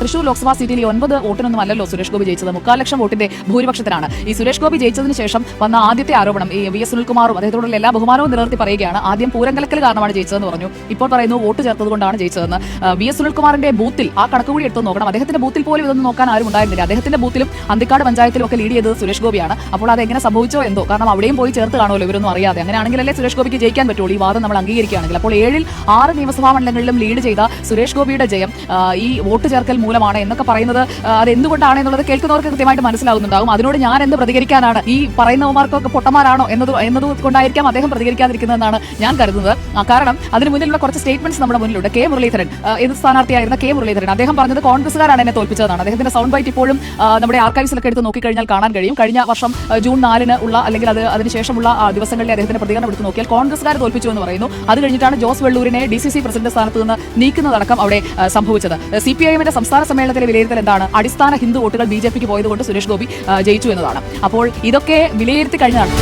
തൃശൂർ ലോക്സഭാ സീറ്റിൽ ഈ ഒൻപത് വോട്ടിനൊന്നും അല്ലല്ലോ സുരേഷ് ഗോപി ജയിച്ചത്. മുക്കാൽ ലക്ഷം വോട്ടിന്റെ ഭൂരിപക്ഷത്തിലാണ്. ഈ സുരേഷ് ഗോപി ജയിച്ചതിന് ശേഷം വന്ന ആദ്യത്തെ ആരോപണം ഈ വി എസ് സുനിൽകുമാറും അദ്ദേഹത്തോടുള്ള എല്ലാ ബഹുമാനവും നിലനിർത്തി പറയുകയാണ് ആദ്യം പൂരങ്കലക്കൽ കാരണമാണ് ജയിച്ചതെന്ന് പറഞ്ഞു. ഇപ്പോൾ പറയുന്നു വോട്ട് ചേർത്തത് കൊണ്ടാണ് ജയിച്ചതെന്ന് വി എസ് സുനിൽകുമാറിന്റെ ബൂത്തിൽ ആ കണക്ക് കൂടി എടുത്തു നോക്കണം. അദ്ദേഹത്തിന്റെ ബൂത്തിൽ പോലും ഇതൊന്നും നോക്കാൻ ആരും ഉണ്ടായിരുന്നില്ല. അദ്ദേഹത്തിന്റെ ബൂത്തിലും അന്തിക്കാട് പഞ്ചായത്തിലും ഒക്കെ ലീഡ് ചെയ്തത് സുരേഷ് ഗോപിയാണ്. അപ്പോൾ അത് എങ്ങനെ സംഭവിച്ചോ എന്തോ. കാരണം അവിടെയും പോയി ചേർത്ത് കാണുമല്ലോ ഇവരൊന്നും അറിയാതെ. അങ്ങനെയാണെങ്കിലല്ലേ സുരേഷ് ഗോപിക്ക് ജയിക്കാൻ പറ്റുള്ളൂ. ഈ വാദം നമ്മൾ അംഗീകരിക്കുകയാണെങ്കിൽ. അപ്പോൾ ഏഴിൽ ആറ് നിയമസഭാ മണ്ഡലങ്ങളിലും ലീഡ് ചെയ്ത സുരേഷ് ഗോപിയുടെ ജയം ഈ വോട്ട് ചേർക്കൽ മൂലമാണ് എന്നൊക്കെ പറയുന്നത് അത് എന്തുകൊണ്ടാണ് എന്നുള്ളത് കേൾക്കുന്നവർക്ക് കൃത്യമായിട്ട് മനസ്സിലാകുന്നുണ്ടാകും അതിനോട് ഞാൻ എന്ത് പ്രതികരിക്കാനാണ്? ഈ പറയുന്നവന്മാർക്കൊക്കെ പൊട്ടന്മാരാണോ എന്നത് എന്നത് കൊണ്ടായിരിക്കാം അദ്ദേഹം പ്രതികരിക്കാതിരിക്കുന്നതെന്നാണ് ഞാൻ കരുതുന്നത്. കാരണം അതിന് മുന്നിലുള്ള കുറച്ച് സ്റ്റേറ്റ്മെന്റ്സ് നമ്മുടെ മുന്നിലുണ്ട്. കെ മുരളീധരൻ ഏത് സ്ഥാനാർത്ഥിയായിരുന്ന കെ മുരളീധരൻ. അദ്ദേഹം പറഞ്ഞത് കോൺഗ്രസ്സുകാരാണ് എന്നെ തോൽപ്പിച്ചതാണ് അദ്ദേഹത്തിന്റെ സൗണ്ട് ബൈറ്റ് ഇപ്പോഴും നമ്മുടെ ആർക്കൈവ്സിലൊക്കെ എടുത്ത് നോക്കിക്കഴിഞ്ഞാൽ കാണാൻ കഴിയും. കഴിഞ്ഞ വർഷം ജൂൺ നാലിന് ഉള്ള അല്ലെങ്കിൽ അത് അതിനുശേഷമുള്ള ദിവസങ്ങളിലെ അദ്ദേഹത്തിന്റെ പ്രതികരണം എടുത്ത് നോക്കിയാൽ കോൺഗ്രസ്സുകാർ തോൽപ്പിച്ചു എന്ന് പറയുന്നു. അത് കഴിഞ്ഞിട്ടാണ് ജോസ് വെള്ളൂരിനെ ഡി സി സി പ്രസിഡന്റ് സ്ഥാനത്ത് നിന്ന് നീക്കുന്നതടക്കം അവിടെ സംഭവിച്ചത്. സി പി ഐ എമ്മിന്റെ സംസ്ഥാന സമ്മേളനത്തിലെ വിലയിരുത്തൽ എന്താണ്? അടിസ്ഥാന ഹിന്ദു വോട്ടുകൾ ബി ജെ പിക്ക് പോയതുകൊണ്ട് സുരേഷ് ഗോപി ജയിച്ചു എന്നതാണ്. അപ്പോൾ ഇതൊക്കെ വിലയിരുത്തി കഴിഞ്ഞതാണ്.